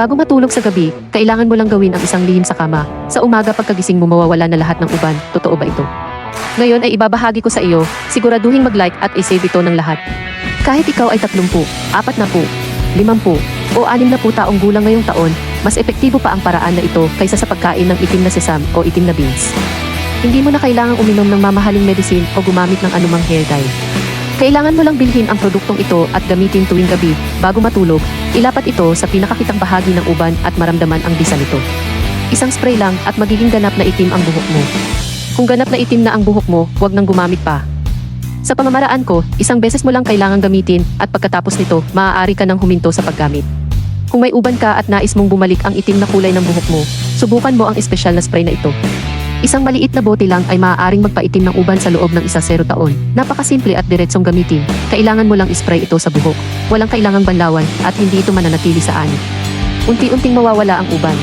Bago matulog sa gabi, kailangan mo lang gawin ang isang lihim sa kama. Sa umaga pagkagising mo mawawala na lahat ng uban. Totoo ba ito? Ngayon ay ibabahagi ko sa iyo, siguraduhin mag-like at i-save ito ng lahat. Kahit ikaw ay 30, 40, 50, o 60 taong gulang ngayong taon, mas epektibo pa ang paraan na ito kaysa sa pagkain ng itim na sesam o itim na beans. Hindi mo na kailangang uminom ng mamahaling medicine o gumamit ng anumang hair dye. Kailangan mo lang bilhin ang produktong ito at gamitin tuwing gabi bago matulog. Ilapat ito sa pinakakitang bahagi ng uban at maramdaman ang bisa nito. Isang spray lang at magiging ganap na itim ang buhok mo. Kung ganap na itim na ang buhok mo, huwag nang gumamit pa. Sa pamamaraan ko, isang beses mo lang kailangang gamitin at pagkatapos nito, maaari ka nang huminto sa paggamit. Kung may uban ka at nais mong bumalik ang itim na kulay ng buhok mo, subukan mo ang espesyal na spray na ito. Isang maliit na bote lang ay maaaring magpaitim ng uban sa loob ng isa zero taon. Napakasimple at diretsong gamitin. Kailangan mo lang ispray ito sa buhok. Walang kailangang banlawan at hindi ito mananatili sa ani. Unti-unting mawawala ang uban.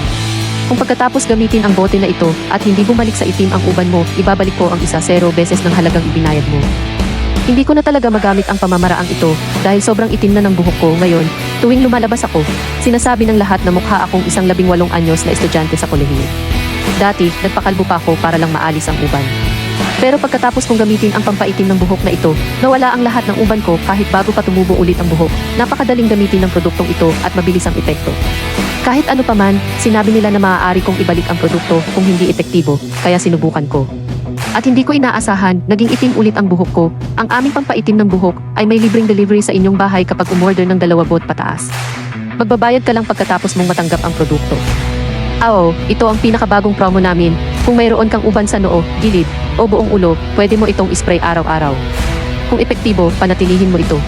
Kung pagkatapos gamitin ang bote na ito at hindi bumalik sa itim ang uban mo, ibabalik ko ang isa zero beses ng halagang ibinayad mo. Hindi ko na talaga magamit ang pamamaraang ito dahil sobrang itim na ng buhok ko ngayon. Tuwing lumalabas ako, sinasabi ng lahat na mukha akong isang labing walong anyos na estudyante sa kolehiyo. Dati, nagpakalbo pa ako para lang maalis ang uban. Pero pagkatapos kong gamitin ang pampaitim ng buhok na ito, nawala ang lahat ng uban ko kahit bago pa tumubo ulit ang buhok. Napakadaling gamitin ng produktong ito at mabilis ang epekto. Kahit ano paman, sinabi nila na maaari kong ibalik ang produkto kung hindi epektibo, kaya sinubukan ko. At hindi ko inaasahan, naging itim ulit ang buhok ko. Ang aming pampaitim ng buhok ay may libreng delivery sa inyong bahay kapag umorder ng dalawa bot pataas. Magbabayad ka lang pagkatapos mong matanggap ang produkto. Ah, oo, ito ang pinakabagong promo namin. Kung mayroon kang uban sa noo, gilid, o buong ulo, pwede mo itong ispray araw-araw. Kung epektibo, panatilihin mo ito.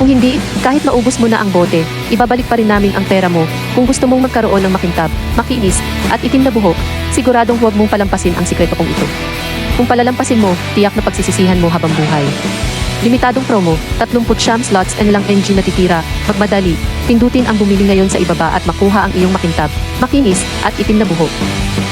Kung hindi, kahit maubos mo na ang bote, ibabalik pa rin namin ang pera mo. Kung gusto mong magkaroon ng makintab, makinis, at itim na buhok, siguradong huwag mong palampasin ang sikreto kong ito. Kung palalampasin mo, tiyak na pagsisisihan mo habang buhay. Limitadong promo, 30 slots and lang NG natitira, magmadali, pindutin ang bumili ngayon sa ibaba at makuha ang iyong makintab, makinis, at itim na buhok.